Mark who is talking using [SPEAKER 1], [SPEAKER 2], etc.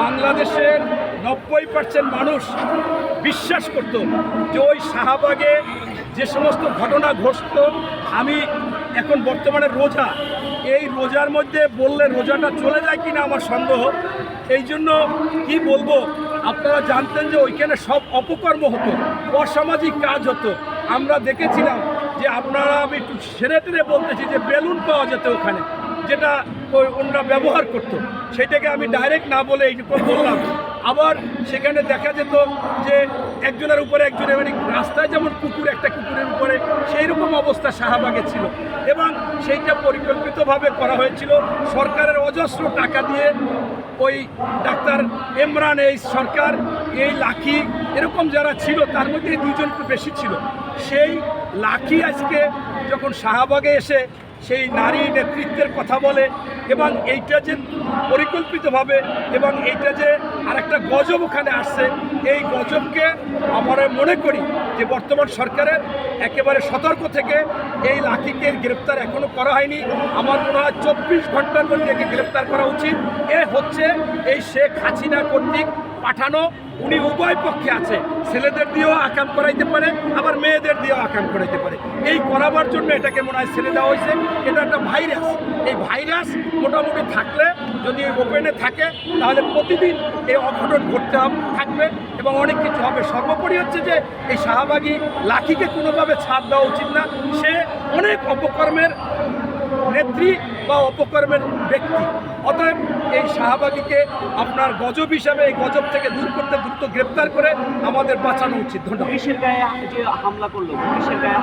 [SPEAKER 1] বাংলাদেশের নব্বই পার্সেন্ট মানুষ বিশ্বাস করত যে ওই শাহবাগে যে সমস্ত ঘটনা ঘটত, আমি এখন বর্তমানে রোজা। এই রোজার মধ্যে বললে রোজাটা চলে যায় কিনা আমার সন্দেহ। এই জন্য কি বলব, আপনারা জানতেন যে ওইখানে সব অপকর্ম হতো, অসামাজিক কাজ হতো। আমরা দেখেছিলাম যে আপনারা আমি একটু সেরে টেরে বলতেছি যে বেলুন পাওয়া যেত ওখানে। যেটা ওই ওনারা ব্যবহার করতো, সেটাকে আমি ডাইরেক্ট না বলে এইটুকু বললাম। আবার সেখানে দেখা যেত যে একজনের উপরে একজনের মানে রাস্তায় যেমন কুকুর, একটা কুকুরের উপরে সেই রকম অবস্থা শাহবাগে ছিল। এবং সেইটা পরিকল্পিতভাবে করা হয়েছিল। সরকারের অজস্র টাকা দিয়ে ওই ডাক্তার ইমরান, এই সরকার, এই লাখি, এরকম যারা ছিল, তার মধ্যে এই দুজন বেশি ছিল। সেই লাখি আজকে যখন শাহবাগে এসে সেই নারী নেতৃত্বের কথা বলে এবং এইটা যে পরিকল্পিতভাবে এবং এইটা যে আরেকটা গজব ওখানে আসছে, এই গজবকে আমরা মনে করি যে বর্তমান সরকারের একেবারে সতর্ক থেকে এই লাঠিকে গ্রেপ্তার এখনও করা হয়নি। আমার মনে হয় চব্বিশ ঘণ্টার মধ্যে একে গ্রেপ্তার করা উচিত। এ হচ্ছে এই শেখ হাসিনা কর্তৃক পাঠানো। উনি উভয় পক্ষে আছে। ছেলেদের দিয়েও আকাম করাইতে পারে, আবার মেয়েদের দিয়েও আকাম করাইতে পারে। এই করাবার জন্য এটাকে মনে হয় ছেড়ে দেওয়া হয়েছে। এটা একটা ভাইরাস। এই ভাইরাস মোটামুটি থাকলে যদি ওপেনে থাকে, তাহলে প্রতিদিন এই অঘটন ঘটতে থাকবে এবং অনেক কিছু হবে। সর্বোপরি হচ্ছে যে এই শাহবাগী লাঠিকে কোনোভাবে ছাড় দেওয়া উচিত না। সে অনেক অপকর্মের নেত্রী বা অপকর্মের ব্যক্তি। অতএব এই শাহবাগীকে আপনার গজব হিসাবে, এই গজব থেকে দূর করতে দ্রুত গ্রেপ্তার করে আমাদের বাঁচানো উচিত। ধন্যবাদ।
[SPEAKER 2] পুলিশের গায়ে হামলা করল, পুলিশের গায়ে